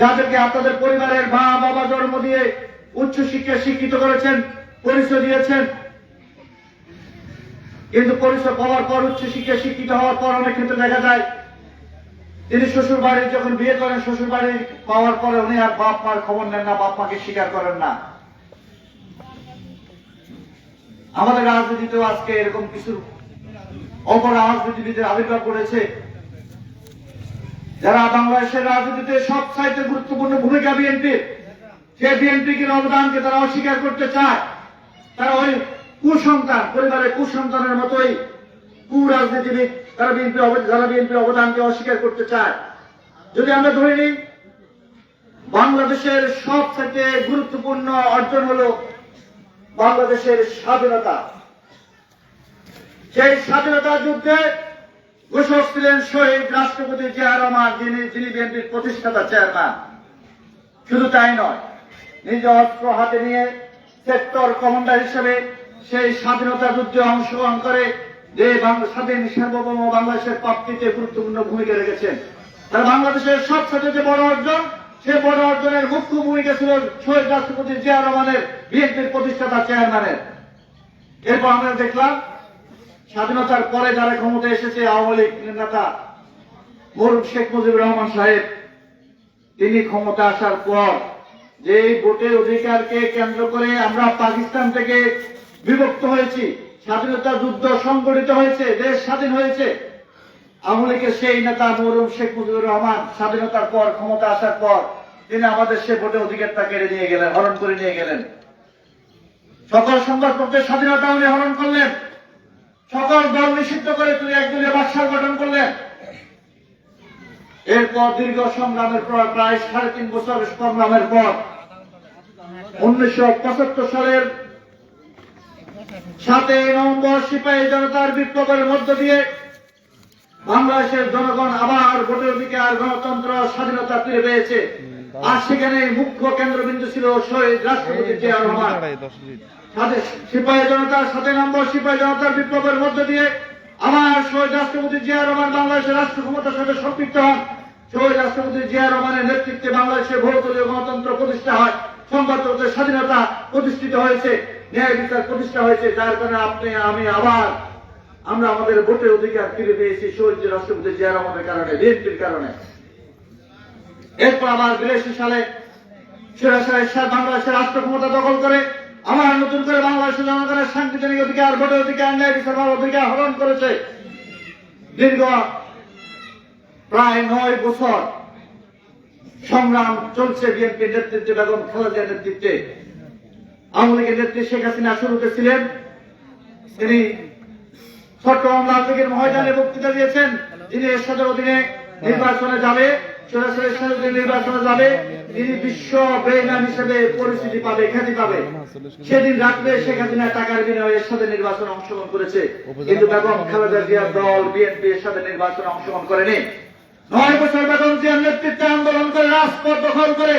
যাদেরকে আপনাদের পরিবারের মা, বাবা জন্ম দিয়ে উচ্চ শিক্ষায় শিক্ষিত করেছেন, পরিচয় দিয়েছেন। কিন্তু পরিচয় পাওয়ার পর, উচ্চ শিক্ষায় শিক্ষিত হওয়ার পর অনেক ক্ষেত্রে দেখা যায়, তিনি শ্বশুর বাড়ির যখন বিয়ে করেন, শ্বশুর বাড়ি পাওয়ার পরে উনি আর বাপ মার খবর নেন না, বাপ মাকে স্বীকার করেন না। আমাদের রাজনীতিতেও আজকে এরকম কিছু অপর রাজনীতিবিদের আবির্ভাব করেছে যারা বাংলাদেশের রাজনীতিতে সব চাইতে গুরুত্বপূর্ণ ভূমিকা বিএনপির সে বিএনপির অবদানকে তারা অস্বীকার করতে চায়। তারা ওই কুসন্তান, পরিবারের কুসন্তানের মতোই কুরাজনীতিবিদ তারা বিএনপি যারা বিএনপির অবদানকে অস্বীকার করতে চায়। যদি আমরা ধরে নিই, বাংলাদেশের সব থেকে গুরুত্বপূর্ণ অর্জন হলো বাংলাদেশের স্বাধীনতা। সেই স্বাধীনতা যুদ্ধে ঘোষক ছিলেন শহীদ রাষ্ট্রপতি জিয়া রহমান, যিনি যিনি বিএনপির প্রতিষ্ঠাতা চেয়ারম্যান। শুধু তাই নয়, নিজ অস্ত্র হাতে নিয়ে সেক্টর কমান্ডার হিসেবে সেই স্বাধীনতা যুদ্ধে অংশগ্রহণ করে যে স্বাধীন সার্বভৌম বাংলাদেশের প্রাপ্তিতে গুরুত্বপূর্ণ ভূমিকা রেখেছেন, তারা বাংলাদেশের সবচেয়ে যে বড় অর্জন, সে বড় অর্জনের মুখ্য ভূমিকা ছিল শহীদ রাষ্ট্রপতি জিয়া রহমানের বিএনপির প্রতিষ্ঠাতা চেয়ারম্যানের। এরপর আমরা দেখলাম স্বাধীনতার পরে যারা ক্ষমতা এসেছে, আওয়ামী লীগ নেতা মরুম শেখ মুজিবুর রহমান সাহেব, তিনি ক্ষমতা আসার পর যে ভোটের অধিকারকে কেন্দ্র করে আমরা পাকিস্তান থেকে বিভক্ত হয়েছি, স্বাধীনতা যুদ্ধ সংগঠিত হয়েছে, দেশ স্বাধীন হয়েছে, আওয়ামী লীগের সেই নেতা মরুম শেখ মুজিবুর রহমান স্বাধীনতার পর, ক্ষমতা আসার পর, তিনি আমাদের সে ভোটের অধিকারটা কেড়ে নিয়ে গেলেন, হরণ করে নিয়ে গেলেন। সকল সংবাদপত্রের স্বাধীনতা উনি হরণ করলেন। সকল দল নিষিদ্ধ করে তিনি একদলীয় বাদশাহ গঠন করলেন এরপর দীর্ঘ সংগ্রামের পর, প্রায় সাড়ে তিন বছর সংগ্রামের পর, উনিশশো পঁচাত্তর সালের সাতই নভেম্বর সিপাহী জনতার বিপ্লবের মধ্য দিয়ে বাংলাদেশের জনগণ আবার ভোটের অধিকার গণতন্ত্র স্বাধীনতা ফিরে পেয়েছে। আর সেখানে মুখ্য কেন্দ্রবিন্দু ছিল শহীদ রাষ্ট্রপতি জিয়া রহমান। সিপাহী জনতার সাথে নম্বর সিপাহী জনতার বিপ্লবের মধ্য দিয়ে আমার শহীদ রাষ্ট্রপতি জিয়া রহমান বাংলাদেশের রাষ্ট্র ক্ষমতার সাথে সম্পৃক্ত হন। শহীদ রাষ্ট্রপতি জিয়া রহমানের নেতৃত্বে বাংলাদেশের বহুদলীয় গণতন্ত্র প্রতিষ্ঠা হয়। সংবাদপত্রের স্বাধীনতা প্রতিষ্ঠিত হয়েছে, ন্যায় বিচার প্রতিষ্ঠা হয়েছে, যার কারণে আপনি, আমি আবার আমরা আমাদের ভোটের অধিকার ফিরে পেয়েছি শহীদ রাষ্ট্রপতি জিয়া রহমানের কারণে, বিএনপির কারণে। এরপর আবার বিরাশি সালে সরাসরি বাংলাদেশের রাষ্ট্র ক্ষমতা দখল করে আমার নতুন করে বাংলাদেশের জনগণের সাংবিধানিক অধিকার, ভোটের অধিকার, ন্যায় বিচার অধিকার হরণ করেছে। দীর্ঘ প্রায় নয় বছর সংগ্রাম চলছে বিএনপির নেতৃত্বে, বেগম খালেদার নেতৃত্বে। আওয়ামী লীগের নেত্রী শেখ হাসিনা শুরুতে ছিলেন। তিনি চট্টগ্রাম লীগের ময়দানে বক্তৃতা দিয়েছেন। যিনি এরশাদের অধীনে নির্বাচনে যাবে, সরাসরি নির্বাচনে যাবে। তিনি বিশ্ব ব্রেইনার হিসেবে পরিচিতি পাবে খ্যাতি পাবে সেদিন রাত্রে শেখ হাসিনা টাকার বিনিময়ে এরশাদের নির্বাচনে অংশগ্রহণ করেছে। কিন্তু বেগম খালেদা জিয়ার দল বিএনপি এরশাদের নির্বাচনে অংশগ্রহণ করেনি। নয় বছর বেগম জিয়ার নেতৃত্বে আন্দোলন করে রাজপথ দখল করে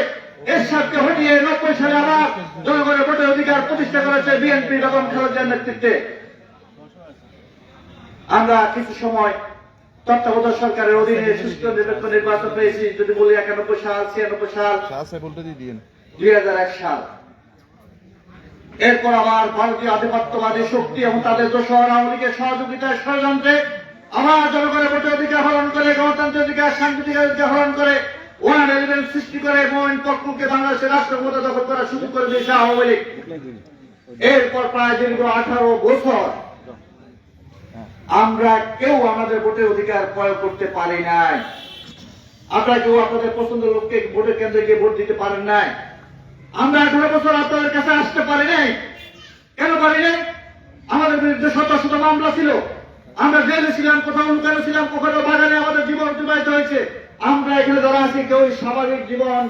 এরশাদকে হটিয়ে নব্বই সালে আবার জনগণের ভোটের অধিকার প্রতিষ্ঠা করেছে বিএনপি বেগম খালেদা জিয়ার নেতৃত্বে। আমরা কিছু সময় তত্ত্বাবধায়ক সরকারের অধীনে সুষ্ঠু নিরপেক্ষ নির্বাচন পেয়েছি। যদি বলি একানব্বই সাল ছিয়ানব্বই সাল আছে বলতে দিয়ে দিন দুই সাল। এরপর আবার ভারতীয় আধিপত্যবাদী শক্তি এবং তাদের দোষর আওয়ামী লীগের সহযোগিতায় ষড়যন্ত্রে আবার জনগণের ভোটের অধিকার হরণ করে গণতন্ত্রের অধিকার সাংবিধানিক অধিকার হরণ করে ওয়ান এলিমেন্ট সৃষ্টি করে মোমিন পক্ষকে বাংলাদেশের রাষ্ট্র ক্ষমতা দখল করা শুরু করে দিয়েছে আওয়ামী লীগ। এরপর প্রায় দীর্ঘ আঠারো বছর আমরা কেউ আমাদের ভোটের অধিকার প্রয়োগ করতে পারি নাই। আপনারা কেউ আপনাদের পছন্দের লোককে ভোটের কেন্দ্রে গিয়ে ভোট দিতে পারেন নাই। আমরা আঠারো বছর আপনাদের কাছে আসতে পারি নাই। কেন পারি নাই? আমাদের বিরুদ্ধে শত শত মামলা ছিল। আমরা জেলে ছিলাম, কোথাও লুকানো ছিলাম, কোথাও বাগানে আমাদের জীবন অতিবাহিত হয়েছে। আমরা এখানে ধরা আছি কেউ স্বাভাবিক জীবন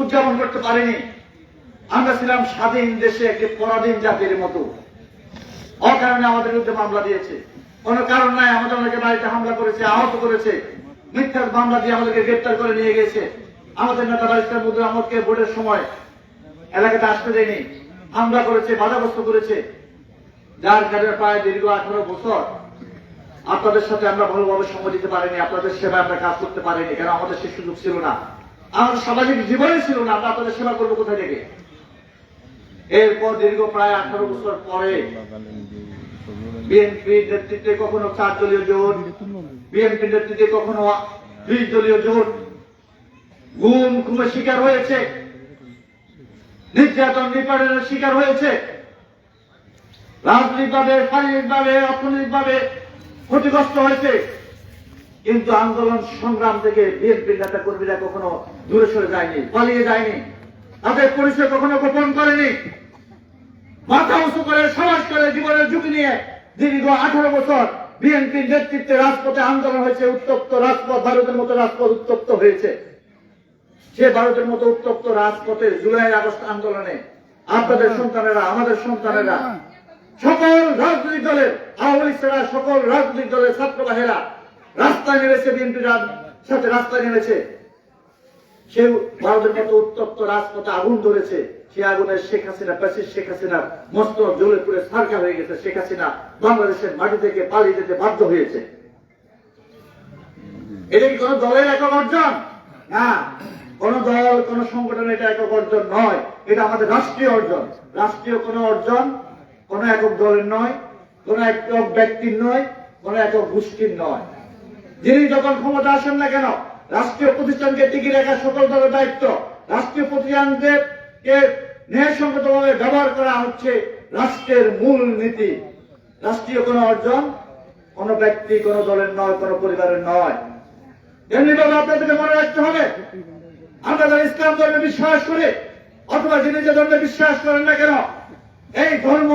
উদযাপন করতে পারিনি। আমরা ছিলাম স্বাধীন দেশে একটি পরাধীন জাতির মতো। অকারণে আমাদের বিরুদ্ধে মামলা দিয়েছে। কোন কারণ নাই, আমাদের অনেকে বাড়িতে হামলা করেছে, আহত করেছে। মিথ্যা মামলা দিয়ে আমাদেরকে গ্রেপ্তার করে নিয়ে গেছে আমাদের নেতা বারিস্টার মধ্যে আমাকে ভোটের সময় এলাকাতে আসতে দেয়নি। হামলা করেছে, বাধাগ্রস্ত করেছে। যার কারণে প্রায় দীর্ঘ আঠারো বছর, আপনাদের সাথে আমরা ভালোভাবে সময় দিতে পারিনি, আপনাদের সেবায় আমরা কাজ করতে পারিনি, কেন আমাদের সে সুযোগ ছিল না। আমাদের সামাজিক জীবনে ছিল না, আমরা আপনাদের সেবা করব কোথায় থেকে? এরপর দীর্ঘ প্রায় আঠারো বছর পরে বিএনপি নেতৃত্বে কখনো চার দলীয় জোট বিএনপি নেতৃত্বে কখনো দুই দলীয় জোট গুম খুমের শিকার হয়েছে, নির্যাতন নিপাড়ের শিকার হয়েছে। রাজনৈতিকভাবে, শারীরিকভাবে, অর্থনৈতিকভাবে ক্ষতিগ্রস্ত হয়েছে। কিন্তু আন্দোলন সংগ্রাম থেকে বিএনপির নেতা কর্মীরা কখনো দূরে সরে যায়নি, পালিয়ে যায়নি। তাদের পরিচয় কখনো গোপন করেনি। মাথা উঁচু করে সমাজ করে জীবনের ঝুঁকি নিয়ে দীর্ঘ আঠারো বছর বিএনপির নেতৃত্বে রাজপথে আন্দোলন হয়েছে, উত্তপ্ত রাজপথ, ভারতের মতো রাজপথ উত্তপ্ত হয়েছে। সে ভারতের মতো উত্তপ্ত রাজপথে জুলাই আগস্ট আন্দোলনে আপনাদের সন্তানেরা, আমাদের সন্তানেরা, সকল রাজনৈতিক দলের, আওয়ামী লীগ ছাড়া সকল রাজনৈতিক দলের ছাত্র বাহেরা রাস্তায় নেমেছে বিএনপির সাথে রাস্তায় নেমেছে। সে ভারতের মতো উত্তপ্ত রাজপথে আগুন ধরেছে, সে আগুনের শেখ হাসিনা প্যাসিস শেখ হাসিনা, মস্ত জ্বলে পুড়ে সার্কা হয়ে গেছে শেখ হাসিনা, বাংলাদেশের মাটি থেকে পালিয়ে যেতে বাধ্য হয়েছে। এটা কি কোন দলের একক অর্জন? না, কোন দল, কোন সংগঠনের এটা একক অর্জন নয়, এটা আমাদের রাষ্ট্রীয় অর্জন। রাষ্ট্রীয় কোন অর্জন কোন একক দলের নয়, কোন একক ব্যক্তির নয়, কোন একক গোষ্ঠীর নয়। যিনি যখন ক্ষমতা আসেন না কেন রাষ্ট্রীয় প্রতিষ্ঠানকে টিকিয়ে রাখার সকল দলের দায়িত্ব। রাষ্ট্রীয় প্রতিষ্ঠানকে ন্যায়সঙ্গতভাবে ব্যবহার করা হচ্ছে রাষ্ট্রের মূল নীতি। রাষ্ট্রীয় কোন অর্জন কোন ব্যক্তি, কোন দলের নয়, কোন পরিবারের নয়। এমনিভাবে আপনাদেরকে মনে রাখতে হবে, আমরা যারা ইসলাম ধর্মে বিশ্বাস করি, অথবা যিনি যে ধর্মে বিশ্বাস করেন না কেন, এই ধর্ম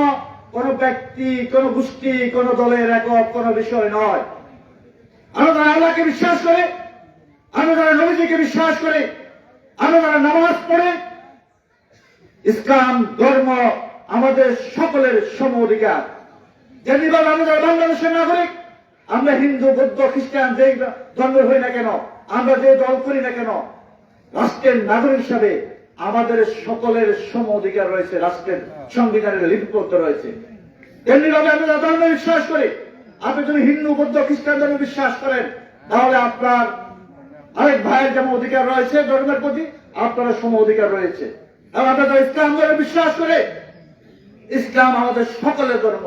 কোন ব্যক্তি, কোন গোষ্ঠী, কোন দলের একক, কোন বিষয় নয়। আমরা যারা আল্লাহকে বিশ্বাস করে আমরা যারা নবীজিকে বিশ্বাস করে আমরা যারা নামাজ পড়ে, ইসলাম, ধর্ম আমাদের সকলের সম অধিকার। যেমনিভাবে আমরা যারা বাংলাদেশের নাগরিক, আমরা হিন্দু, বৌদ্ধ, খ্রিস্টান, যে ধর্মের হই না কেন, আমরা যে দল করি না কেন, রাষ্ট্রের নাগরিক হিসাবে আমাদের সকলের সম অধিকার রয়েছে, রাষ্ট্রের সংবিধানের লিপিবদ্ধ রয়েছে। তেমনিভাবে আমরা যারা ধর্মে বিশ্বাস করি, আপনি যদি হিন্দু, বৌদ্ধ, খ্রিস্টান ধর্মে বিশ্বাস করেন, তাহলে আপনার আরেক ভাইয়ের যেমন অধিকার রয়েছে ধর্মের প্রতি, আপনার সম অধিকার রয়েছে। এবং আমরা ইসলাম ধর্মে বিশ্বাস করে, ইসলাম আমাদের সকলের ধর্ম।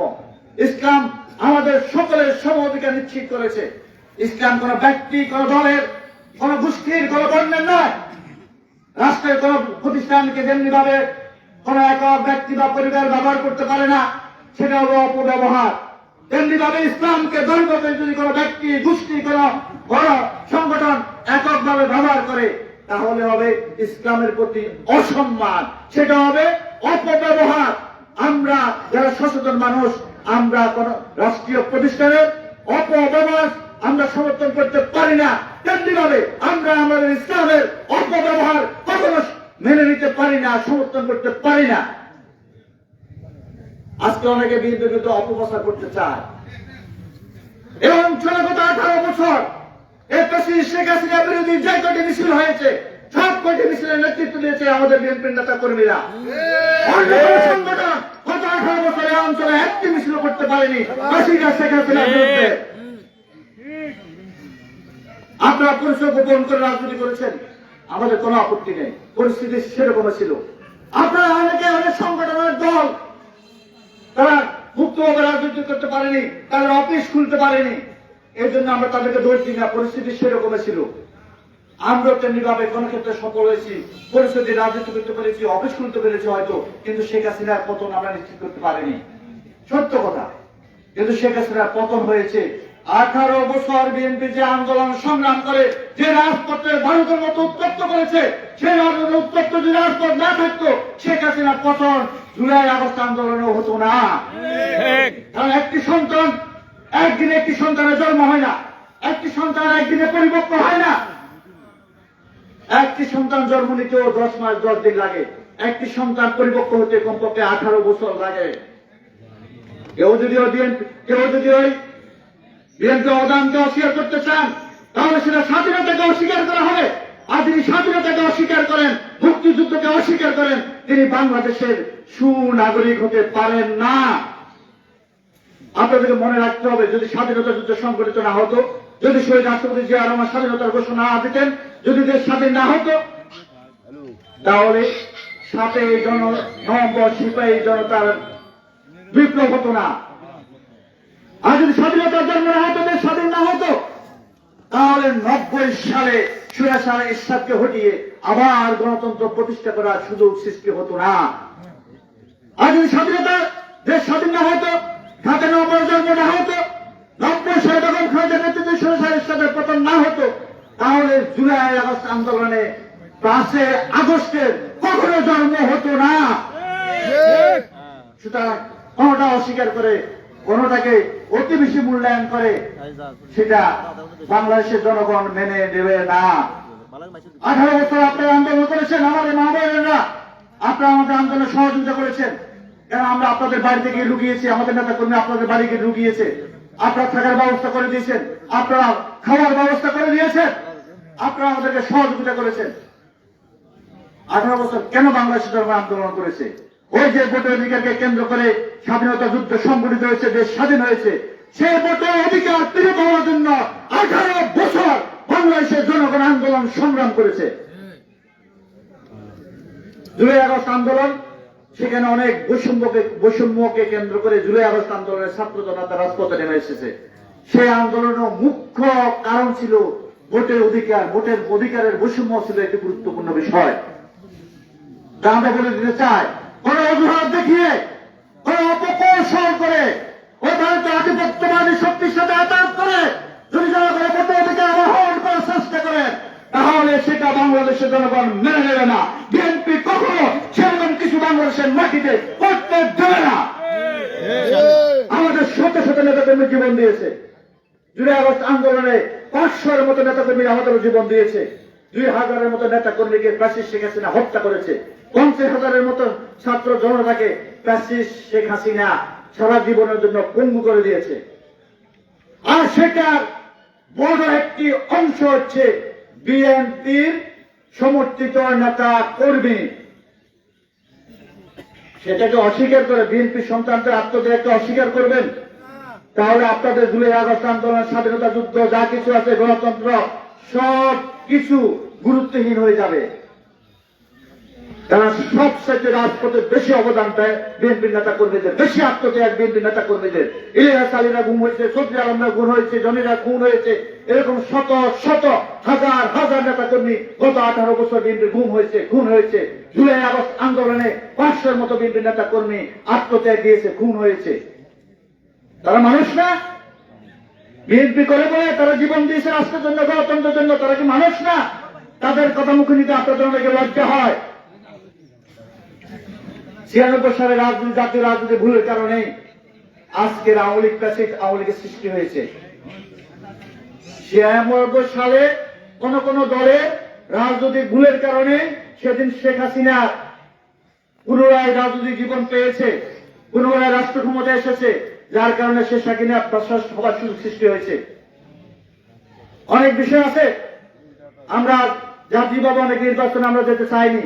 ইসলাম আমাদের সকলের সম অধিকার নিশ্চিত করেছে। ইসলাম কোন ব্যক্তি, কোন দলের, কোন গোষ্ঠীর, কোন বর্ণের নয়। রাষ্ট্রের কোন প্রতিষ্ঠানকে যেমনি ভাবে কোন একক ব্যক্তি বা পরিবার ব্যবহার করতে পারে না সেটা হলো অপব্যবহার। তেমনি ভাবে ইসলামকে দৈবকে যদি কোনো ব্যক্তি গোষ্ঠী, কোন বড় সংগঠন এককভাবে ব্যবহার করে, তাহলে হবে ইসলামের প্রতি অসম্মান। সেটা হবে অপব্যবহার। আমরা যারা সচেতন মানুষ, আমরা কোন রাষ্ট্রীয় প্রতিষ্ঠানের অপব্যবহার আমরা সমর্থন করতে পারি না। তেমনি ভাবে আমরা আমাদের ইসলামের অপব্যবহার কখনো মেনে নিতে পারি না, সমর্থন করতে পারি না। আজকে অনেকে বিএনপি বিরুদ্ধে অপপ্রচার করতে চায়। এবং চলে গত আঠারো বছর এর প্রেসিডেন্ট শেখ হাসিনা বিরোধী যে কটি মিছিল হয়েছে, সব কটি মিছিলের নেতৃত্ব দিয়েছে আমাদের বিএনপির নেতা কর্মীরা। গত আঠারো বছর এই অঞ্চলে একটি মিছিল করতে পারেনি প্রেসিডেন্ট শেখ হাসিনার বিরুদ্ধে। আপনারা পরিচয় গোপন করে রাজনীতি করেছেন, আমাদের কোনো আপত্তি নেই। পরিস্থিতি সেরকম ছিল। আপনারা অনেকে অনেক সংগঠনের দল তারা মুক্তভাবে রাজনীতি করতে পারেনি, তাদের অফিস খুলতে পারেনি। এই জন্য আমরা তাদেরকে দোষ দিই না, পরিস্থিতি সেরকম ছিল। আমরা তেমনি ভাবে কোন ক্ষেত্রে সফল হয়েছি, পরিস্থিতি রাজনীতি করতে পেরেছি অফিস খুলতে পেরেছি হয়তো, কিন্তু শেখ হাসিনার পতন আমরা নিশ্চিত করতে পারিনি। সত্য কথা, কিন্তু শেখ হাসিনার পতন হয়েছে আঠারো বছর বিএনপি যে আন্দোলন সংগ্রাম করে যে রাজপথে ভারতের মতো উত্তপ্ত করেছে সেই রাজপথে উত্তপ্ত যদি রাজপথ না থাকতো শেখ হাসিনার পতন জুলাই আগস্ট আন্দোলনও হতো না। কারণ একটি সন্তান একদিনে একটি সন্তানের জন্ম হয় না একটি সন্তান একদিনে পরিপক্ক হয় না। একটি সন্তান জন্ম নিতেও দশ মাস দশ দিন লাগে। একটি সন্তান পরিপক্ক হতে কমপক্ষে আঠারো বছর লাগে। কেউ যদি ওই বিএনপি কেউ যদি ওই বিএনপি অবদানকে অস্বীকার করতে চান, তাহলে সেটা স্বাধীনতাকে অস্বীকার করা হবে। আর যিনি স্বাধীনতাকে অস্বীকার করেন, মুক্তিযুদ্ধকে অস্বীকার করেন, তিনি বাংলাদেশের সুনাগরিক হতে পারেন না। আপনাদেরকে মনে রাখতে হবে, যদি স্বাধীনতা যুদ্ধ সংগঠিত না হতো, যদি শহীদ রাষ্ট্রপতি জিয়া রহমান স্বাধীনতার ঘোষণা না দিতেন, যদি দেশ স্বাধীন না হতো, তাহলে সাতই জন নভেম্বর সিপাহী জনতার বিপ্লব হতো না। আর যদি স্বাধীনতার জন্ম না হতো, দেশ স্বাধীন না হতো, তাহলে নব্বই সালে সুরা সালে ইসলামকে হটিয়ে আবার গণতন্ত্র প্রতিষ্ঠা করার সুযোগ সৃষ্টি হতো না। আর যদি স্বাধীনতা দেশ স্বাধীন না হতো, ঢাকা নব্বই জন্ম না হতো, নব্বই সালে বেগম খালেদা নেতৃত্বে সুরা সালে ইসলামের পতন না হতো, তাহলে জুলাই আগস্ট আন্দোলনে পাঁচে আগস্টের কখনো জন্ম হতো না। সুতরাং কোনটা অস্বীকার করে কোনটাকে অতি বেশি মূল্যায়ন করে, সেটা বাংলাদেশের জনগণ মেনে নেবে না। আঠারো বছর আপনারা আন্দোলন করেছেন আমাদের মা বোনেরা আপনারা আমাদের আন্দোলনে সহযোগিতা করেছেন। কেন আমরা আপনাদের বাড়িতে গিয়ে লুকিয়েছি আমাদের নেতা কর্মী আপনাদের বাড়ি গিয়ে লুকিয়েছে আপনারা থাকার ব্যবস্থা করে দিয়েছেন, আপনারা খাওয়ার ব্যবস্থা করে দিয়েছেন, আপনারা আমাদেরকে সহযোগিতা করেছেন। আঠারো বছর কেন বাংলাদেশের জন্য আন্দোলন করেছে? ওই যে ভোটের অধিকারকে কেন্দ্র করে স্বাধীনতা যুদ্ধ সংগঠিত হয়েছে, দেশ স্বাধীন হয়েছে, সেই ভোটের অধিকার ফিরে পাওয়ার জন্য আঠারো বছর বাংলাদেশের জনগণ আন্দোলন সংগ্রাম করেছে। জুলাই আগস্ট আন্দোলন, সেখানে অনেক বৈষম্যকে বৈষম্যকে কেন্দ্র করে জুলাই আগস্ট আন্দোলনের ছাত্র জনতা রাজপথে নেমে এসেছে। সেই আন্দোলনের মুখ্য কারণ ছিল ভোটের অধিকার, ভোটের অধিকারের বৈষম্য ছিল একটি গুরুত্বপূর্ণ বিষয়। তা আমরা বলে দিতে চাই কোন অজুহাত দেখিয়ে কোন অপকৌশল করে ও ভারতের আধিপত্যবাদী শক্তির সাথে আঘাত করে যদি আহ্বান করার চেষ্টা করেন তাহলে সেটা বাংলাদেশের জনগণ মেনে নেবে না। বিএনপি কখনো সেরকম কিছু বাংলাদেশের মাটিতে করতে দেবে না। আমাদের শত শত নেতাকর্মী জীবন দিয়েছে। জুলাই আগস্ট আন্দোলনে পাঁচশোর মতো নেতাকর্মী আমাদেরও জীবন দিয়েছে। দুই হাজারের মতো নেতা কর্মীকে প্যাসিস শেখ হাসিনা হত্যা করেছে। পঞ্চাশ হাজারের মতো ছাত্র জনতাকে প্যাসিস শেখ হাসিনা সারা জীবনের জন্য পঙ্গু করে দিয়েছে। আর সেটার বড় একটি অংশ হচ্ছে বিএনপির সমর্থিত নেতা কর্মী। সেটাকে অস্বীকার করে বিএনপি সন্তানদের আত্মত্যাগকে অস্বীকার করবেন? তাহলে আপনাদের জুলাই আগস্ট আন্দোলন, স্বাধীনতা যুদ্ধ, যা কিছু আছে, গণতন্ত্র সব কিছু গুরুত্বহীন হয়ে যাবে। তারা সবচেয়ে রাজপথে বেশি অবদান দেয় বিএনপির নেতা কর্মীদের বেশি আত্মত্যাগ বিএনপির নেতা কর্মীদের ইলিয়াস আলীরা গুম হয়েছে, সবজি আলমরা গুণ হয়েছে, জনিরা খুন হয়েছে, এরকম শত শত, হাজার হাজার নেতা কর্মী গত আঠারো বছর বিএনপির গুম হয়েছে, খুন হয়েছে। জুলাই আগস্ট আন্দোলনে পাঁচশোর মতো বিএনপির নেতা কর্মী আত্মত্যাগ দিয়েছে, খুন হয়েছে। তারা মানুষ না। বিএনপি করে বলে তারা জীবন দিয়েছে রাষ্ট্রের জন্য, গণতন্ত্রের জন্য, তারা কি মানুষ না? তাদের কথা মুখে নিতে আপনাদের অনেকে লজ্জা হয়। ছিয়ানব্বই সালে রাজনীতি, জাতীয় রাজনীতি ভুলের কারণে আজকের আওয়ামী লীগ প্যাসিড আওয়ামী লীগের সৃষ্টি হয়েছে। ছিয়ানব্বই সালে কোন কোন দলে রাজনৈতিক ভুলের কারণে সেদিন শেখ হাসিনা পুনরায় রাজনৈতিক জীবন পেয়েছে, পুনরায় রাষ্ট্র ক্ষমতা এসেছে, যার কারণে শেখ হাসিনা প্রশ্বাস হবার সুযোগ সৃষ্টি হয়েছে। অনেক বিষয় আছে। আমরা জাতীয়ভাবে অনেক নির্বাচনে আমরা যেতে চাইনি,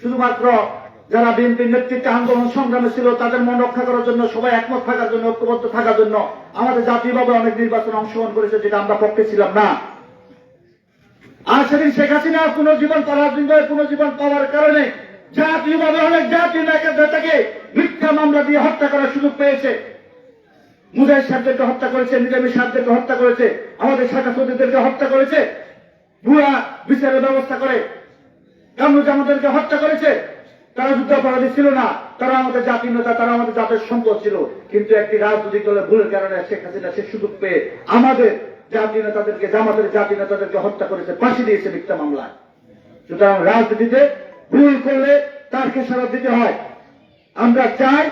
শুধুমাত্র যারা বিএনপির নেতৃত্বে আন্দোলন সংগ্রামে ছিল, তাদের মন রক্ষা করার জন্য, সবাই একমত থাকার জন্য, ঐক্যবদ্ধ থাকার জন্য আমাদের জাতীয়ভাবে অনেক নির্বাচনে অংশগ্রহণ করেছে যেটা আমরা পক্ষে ছিলাম না। আর সেদিন শেখ হাসিনা পুনর্জীবন করার জন্য পুনর্জীবন পাওয়ার কারণে জাতীয়ভাবে অনেক জাতীয় নেতাকে মিথ্যা মামলা দিয়ে হত্যা করার সুযোগ পেয়েছে। মুজাহিদ সাহেবদেরকে হত্যা করেছে, নিজামী সাহেবদেরকে হত্যা করেছে, আমাদের শাখা সৌদিদেরকে হত্যা করেছে, ভুয়া বিচারের ব্যবস্থা করে কামরুজ্জামাদেরকে হত্যা করেছে তারা যুদ্ধাপরাধী ছিল না। তারা আমাদের জাতির নেতা, তারা আমাদের জাতের সম্পদ ছিল। কিন্তু একটি রাজনৈতিক দলের ভুলের কারণে শেখ হাসিনা সে সুযোগ পেয়ে আমাদের জাতীয় নেতাদেরকে, জামাতের জাতীয় নেতাদেরকে হত্যা করেছে, ফাঁসি দিয়েছে মিথ্যা মামলায়। সুতরাং রাজনীতিতে ভুল করলে তার খেসারত দিতে হয়। আমরা চাই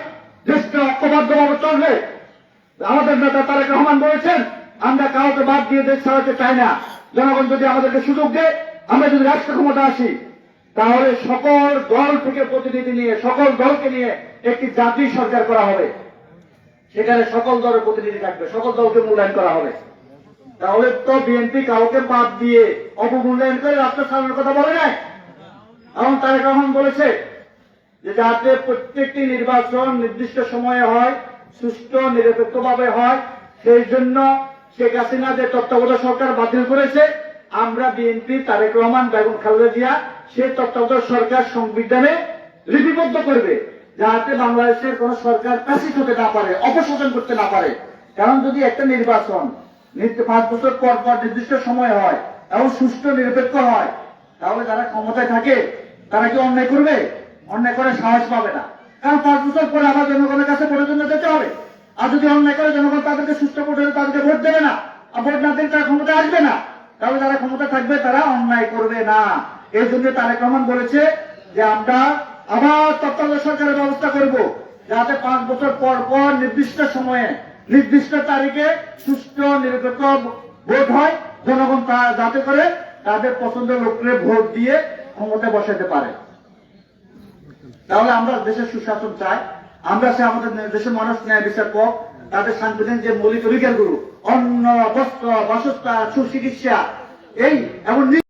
দেশটা অবাধ্যভাবে চলবে। আমাদের নেতা তারেক রহমান বলেছেন, আমরা কাউকে বাদ দিয়ে দেশ চালাতে চাই না। জনগণ যদি আমাদেরকে সুযোগ দেয়, আমরা যদি রাষ্ট্র ক্ষমতা আসি তাহলে সকল দল থেকে প্রতিনিধি নিয়ে, সকল দলকে নিয়ে একটি জাতীয় সরকার করা হবে। সেখানে সকল দলের প্রতিনিধি থাকবে, সকল দলকে মূল্যায়ন করা হবে। তাহলে তো বিএনপি কাউকে বাদ দিয়ে অবমূল্যায়ন করে রাষ্ট্র চালানোর কথা বলে নাই? এবং তারেক রহমান বলেছে যে যাতে প্রত্যেকটি নির্বাচন নির্দিষ্ট সময়ে হয়, সুষ্ঠু, নিরপেক্ষভাবে হয়, সেই জন্য শেখ হাসিনা যে তত্ত্বাবধায়ক সরকার বাতিল করেছে, আমরা বিএনপি তারেক রহমান, বেগম খালেদা জিয়া সেই তত্ত্বাবধায়ক সরকার সংবিধানে লিপিবদ্ধ করবে, যাতে বাংলাদেশের কোন সরকার প্যাসিভ হতে না পারে, অপশোষণ করতে না পারে। কারণ যদি একটা নির্বাচন পাঁচ বছর পর পর নির্দিষ্ট সময় হয় এবং সুষ্ঠু নিরপেক্ষ হয়, তাহলে যারা ক্ষমতায় থাকে, তারা কি অন্যায় করবে? অন্যায় করে সাহস পাবে না। কারণ পাঁচ বছর পরে আবার জনগণের কাছে ভোটের জন্য যেতে হবে। আর যদি অন্যায় করে, জনগণ তাদেরকে সুস্থ ভোট তাদেরকে ভোট দেবে না। আর ভোট না দিলে তারা ক্ষমতায় আসবে না। তাহলে যারা ক্ষমতা থাকবে তারা অন্যায় করবে না। এই জন্য তারেক রহমান বলেছে যে আমরা আবার তত্ত্বাবধায়ক সরকারের ব্যবস্থা করব, যাতে পাঁচ বছর পর পর নির্দিষ্ট সময়ে, নির্দিষ্ট তারিখে সুষ্ঠু, নিরপেক্ষ ভোট হয়, জনগণ যাতে করে তাদের পছন্দের লোককে ভোট দিয়ে ক্ষমতায় বসাতে পারে। তাহলে আমরা দেশের সুশাসন চাই, আমরা সে আমাদের দেশের মানুষ ন্যায় বিচার পাক তাদের সাংবিধানিক যে মৌলিক অধিকারগুলো অন্ন বস্ত্র বাসস্থান সুচিকিৎসা এই এমন